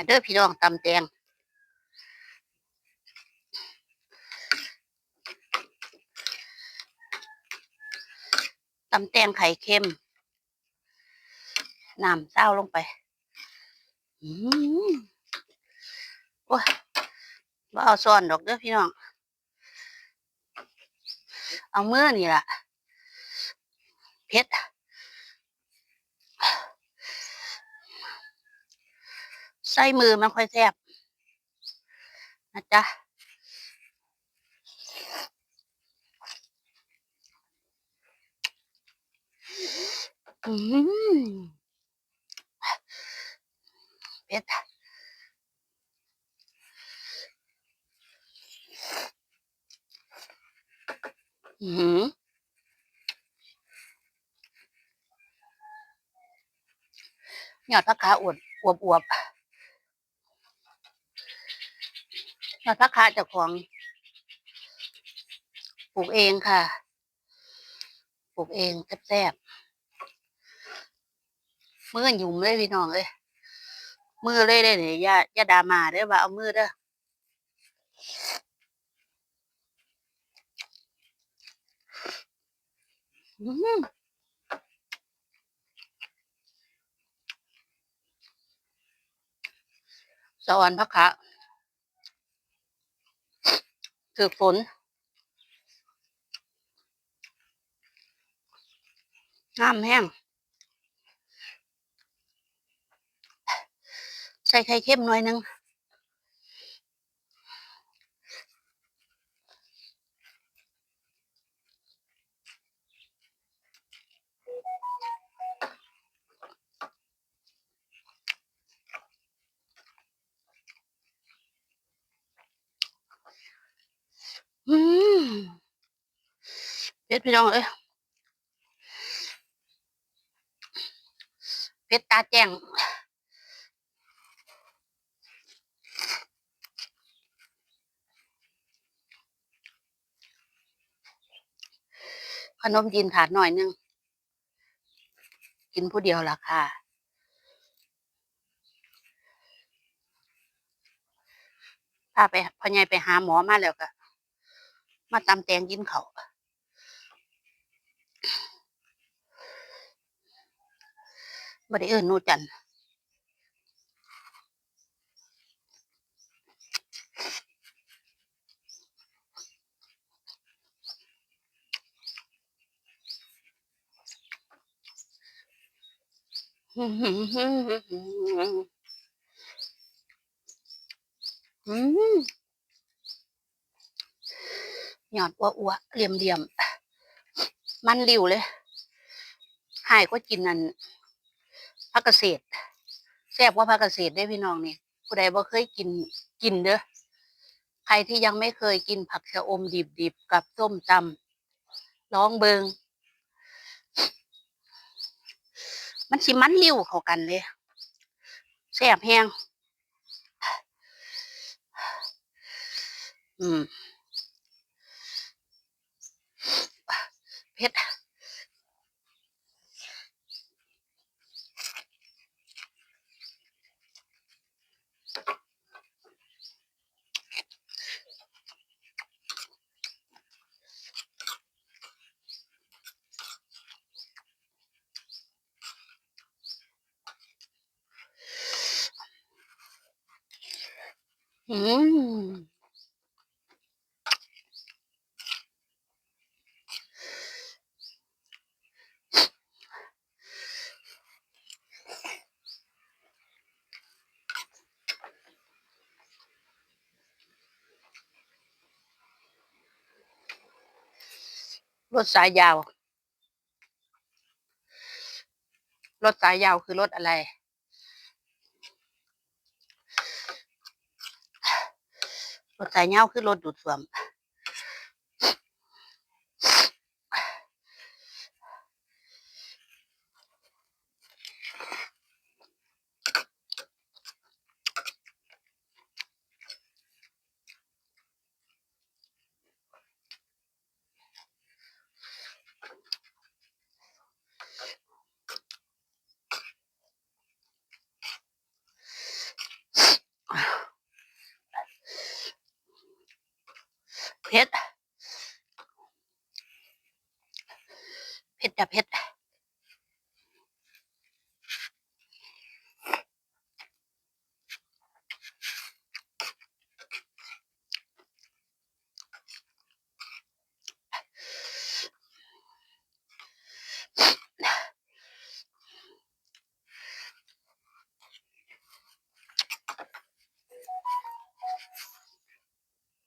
มาเด้อพี่น้องตำแตงตำแตงไข่เค็มน้ำเต้าลงไป อืมโอ้ยว่าเอาซ่อนดอกเด้อพี่น้อง เอามือนี่ล่ะเผ็ด ส่มือมันค่อยแซ่บนะจ๊ะอืมเผ็ดอืมยอดผักขาอวดอวบอวบ ยอดผักขาเจ้าของปลูกเองค่ะปลูกเองแซ่บๆมือหยุ่มเลยพี่น้องเอ้ยมือเลยเลยเนี่ยย่าย่าดามาเด้อว่าเอามือเด้อสวรรค์พระคะ ถือฝนน้ำแห้งใส่ไข่เค็มหน่อยหนึง อื เผ็ดพี่น้องเอ้ยเผ็ดตาแจ้งขนมจีนถาดหน่อยนึง กินผู้เดียวล่ะค่ะ พาไปพ่อใหญ่ไปหาหมอมาแล้วก็ มาตำแตงกินเขาบ่ได้เอิ้นหนูจันอืมอืม หยอดอ้วอ้วเหลี่ยมเหลี่ยมมันริวเลยหายก็กินนั่นผักเกษตรแซ่บว่าผักเกษตรได้พี่น้องนี่ผู้ใดบ่เคยกินกินเด้อใครที่ยังไม่เคยกินผักชะอมดิบๆกับส้มตำลองเบิงมันสิมันริ้วเข้ากันเลยแซ่บแฮงอืม เผ็ดอืม รถสายยาว รถสายยาวคือรถอะไร รถสายยาวคือรถดูดส่วม เผ็ดเผ็ดจ้ะเผ็ด